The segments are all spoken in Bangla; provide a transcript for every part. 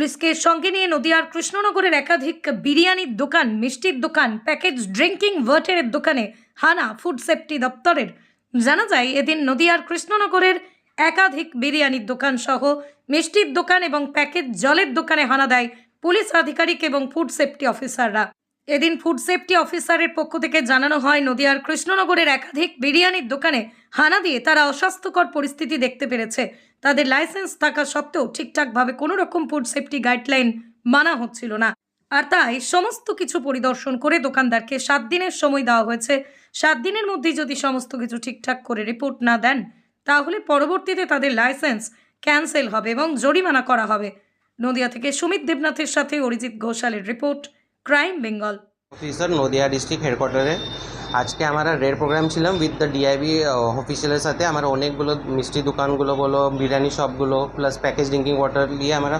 পুলিশকে সঙ্গে নিয়ে নদিয়ার কৃষ্ণনগরের একাধিক বিরিয়ানির দোকান, মিষ্টির দোকান প্যাকেজ ড্রিঙ্কিং ওয়াটারের দোকানে হানা ফুড সেফটি দপ্তরের। জানা যায়, এদিন নদিয়ার কৃষ্ণনগরের একাধিক বিরিয়ানির দোকান সহ মিষ্টির দোকান এবং প্যাকেজ জলের দোকানে হানা দেয় পুলিশ আধিকারিক এবং ফুড সেফটি অফিসাররা। এদিন ফুড সেফটি অফিসারের পক্ষ থেকে জানানো হয়, নদিয়ার কৃষ্ণনগরের একাধিক বিরিয়ানির দোকানে হানা দিয়ে তারা অস্বাস্থ্যকর পরিস্থিতি দেখতে পেরেছে। তাদের লাইসেন্স থাকা সত্ত্বেও ঠিকঠাকভাবে কোনো রকম ফুড সেফটি গাইডলাইন মানা হচ্ছিল না। আর তাই সমস্ত কিছু পরিদর্শন করে দোকানদারকে সাত দিনের সময় দেওয়া হয়েছে। সাত দিনের মধ্যেই যদি সমস্ত কিছু ঠিকঠাক করে রিপোর্ট না দেন, তাহলে পরবর্তীতে তাদের লাইসেন্স ক্যান্সেল হবে এবং জরিমানা করা হবে। নদিয়া থেকে সুমিত দেবনাথের সাথে অরিজিৎ ঘোষালের report, crime Bengal. Officer Nadia district হেডকোয়ার্টারে। আজকে আমরা রেড প্রোগ্রাম ছিলাম উইথ দ্য ডিআইবি অফিসিয়ালের সাথে। আমার অনেকগুলো মিষ্টি দোকানগুলো বলো, বিরিয়ানি শপগুলো প্লাস প্যাকেজ ড্রিঙ্কিং ওয়াটার নিয়ে আমরা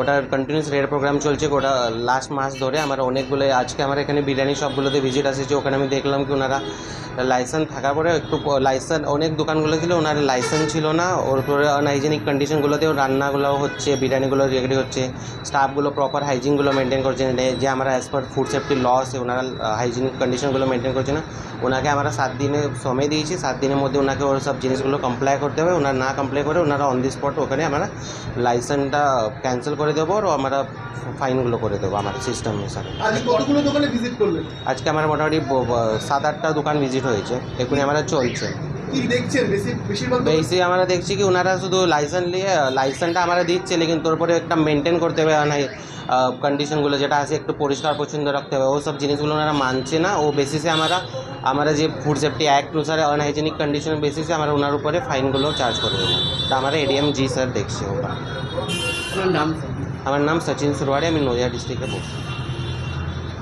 ওটার কন্টিনিউস রেড প্রোগ্রাম চলছে। ওটা লাস্ট মাস ধরে আমরা অনেকগুলো, আজকে আমার এখানে বিরিয়ানি শপগুলোতে ভিজিট আসেছে। ওখানে আমি দেখলাম কি ওনারা লাইসেন্স থাকার পরে একটু লাইসেন্স অনেক দোকানগুলো ছিল ওনার লাইসেন্স ছিল না। ওর উপরে আনহাইজেনিক কন্ডিশনগুলোতেও রান্নাগুলো হচ্ছে বিরিয়ানিগুলো রেডি হচ্ছে স্টাফগুলো প্রপার হাইজিনগুলো মেনটেন করছে না যে আমরা as per food safety law আছে ওনারা হাইজিনিক কন্ডিশনগুলো মেনটেন করছে না। ওনাকে আমরা সাত দিনে সময় দিয়েছি সাত দিনের মধ্যে ওনাকে ওর সব জিনিসগুলো কমপ্লাই করতে হবে। ওনারা না কমপ্লাই করে ওনারা অন দি স্পট ওখানে আমরা লাইসেন্সটা ক্যান্সেল করে দেবো আর আমরা ফাইনগুলো করে দেবো আমার সিস্টেম সাথে আজকে আমার মোটামুটি সাত আটটা দোকান ভিজিট হয়েছে এখনই আমরা চলছে। কি দেখছেন? বেশি বেশিরভাগ বেশি আমরা দেখছি কি ওনারা শুধু লাইসেন্স নিয়ে লাইসেন্সটা আমরা দিচ্ছে লেকিন তোর পরে একটা মেনটেন করতে হবে নাই কন্ডিশনগুলো যেটা আছে একটু পরিষ্কার পরিচ্ছন্ন রাখতে হবে। ও সব জিনিসগুলো ওনারা মানছে না। ও বেসিসে আমরা আমরা যে ফুড সেফটি অ্যাক্ট অনুসারে আনহাইজেনিক কন্ডিশন বেসিসে আমরা ওনার উপরে ফাইনগুলো চার্জ করে দেবো। তা আমরা এডিএম জি স্যার দেখছি ওটা। নাম আমার নাম সচিন সুরওয়াড়ি আমি নদিয়া ডিস্ট্রিক্টে বসি